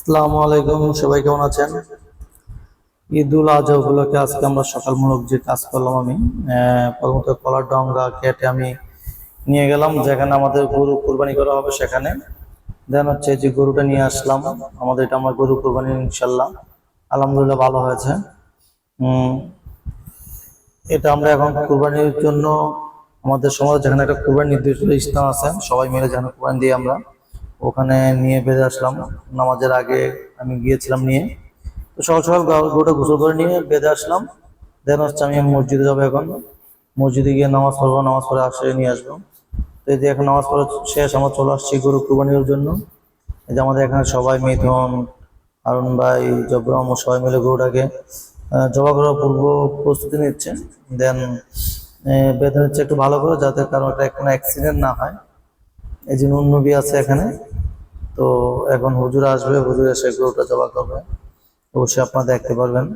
আসসালামু আলাইকুম, সবাই কেমন আছেন? ঈদুল আজহা উপলক্ষে আজকে আমরা সকালমূলক যে কাজ করলাম আমি প্রথমত কলার ডঙ্গা কেটে আমি নিয়ে গেলাম, যেখানে আমাদের গরু কুরবানি করা হবে সেখানে। দেন হচ্ছে যে গরুটা নিয়ে আসলাম, আমাদের এটা আমার গরু কুরবানি ইনশাল্লাহ। আলহামদুলিল্লাহ ভালো হয়েছে। এটা আমরা এখন কুরবানির জন্য আমাদের সমাজে যেখানে একটা কুরবানি নির্দিষ্ট স্থান আছে, সবাই মিলে যেখানে কোরবানি দিয়ে আমরা। ওখানে নিয়ে বেঁধে আসলাম। নামাজের আগে আমি গিয়েছিলাম নিয়ে। তো সকাল সকাল গা- গরুটা গোসল করে নিয়ে বেঁধে আসলাম। দেন হচ্ছে আমি মসজিদে যাব এখন। মসজিদে গিয়ে নামাজ পড়ব, নামাজ পড়ে আসে নিয়ে আসব। তো এই যে এখন নামাজ পড়া শেষ, আমরা চলে আসছি গরু কুরবানির জন্য। এই যে আমাদের এখানে সবাই মিথুন আরুন ভাই জবরম সবাই মিলে গরুটাকে জবা করার পূর্ব প্রস্তুতি নিচ্ছে। দেন বেঁধে নিচ্ছে একটু ভালো করে যাতে কারণ এটা কোনো অ্যাক্সিডেন্ট না হয়। এই যে নুন নবী আছে এখানে। তো এখন হুজুর আসবে, হুজুর এসে গরুটা জবা করবে। অবশ্যই আপনারা দেখতে পারবেন।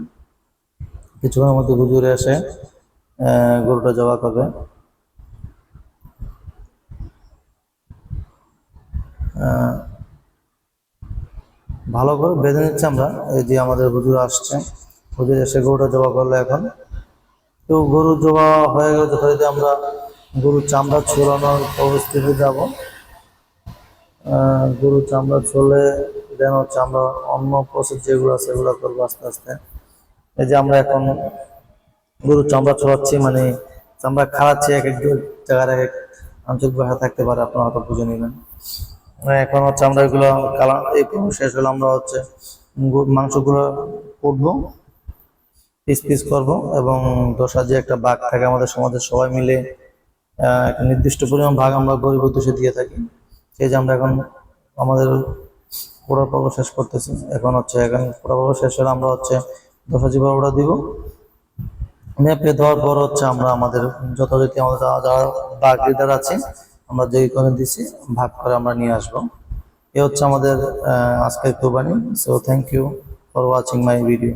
কিছুক্ষণের মধ্যে হুজুর এসে গরুটা জবা করবে। ভালো করে বেঁধে নিচ্ছে আমরা। এই যে আমাদের হুজুর আসছে, হুজুর এসে গরুটা জবা করল এখন। তো গরু জবা হয়ে গেলে যথারীতি আমরা গরুর চামড়া ছোড়ানোর অবস্থিতে যাব। গরুর চামড়া ছলে দেন আমরা অন্য প্রসেস যেগুলো আছে সেগুলো করব আস্তে আস্তে। এই যে আমরা এখন গরুর চামড়া ছড়াচ্ছি মানে চামড়া খাওয়াচ্ছি এক এক জায়গার এক আঞ্চলিক ভাষা থাকতে পারে, আপনারা হয়তো বুঝে নেবেন। এখন হচ্ছে আমরা এগুলো কালা এই শেষ হলে, আমরা হচ্ছে মাংসগুলো কুটবো, পিস পিস করব, এবং দশা যে একটা ভাগ থাকে আমাদের সমাজের সবাই মিলে একটা নির্দিষ্ট পরিমাণ ভাগ আমরা গরিব উদ্দেশ্যে দিয়ে থাকি। সেই যে আমরা এখন আমাদের পুরো পর্ব শেষ করতেছি। এখন হচ্ছে এখন পুরো পর্ব শেষ হলে আমরা হচ্ছে দশাজি পর্বটা দিব। মেপে দেওয়ার পর হচ্ছে আমরা আমাদের যথারীতি আমাদের যারা বাঘ লিডার আছে। আমরা যেই করে দিছি, ভাগ করে আমরা নিয়ে আসব। এ হচ্ছে আমাদের আজকের কোরবানি। So thank you for watching my video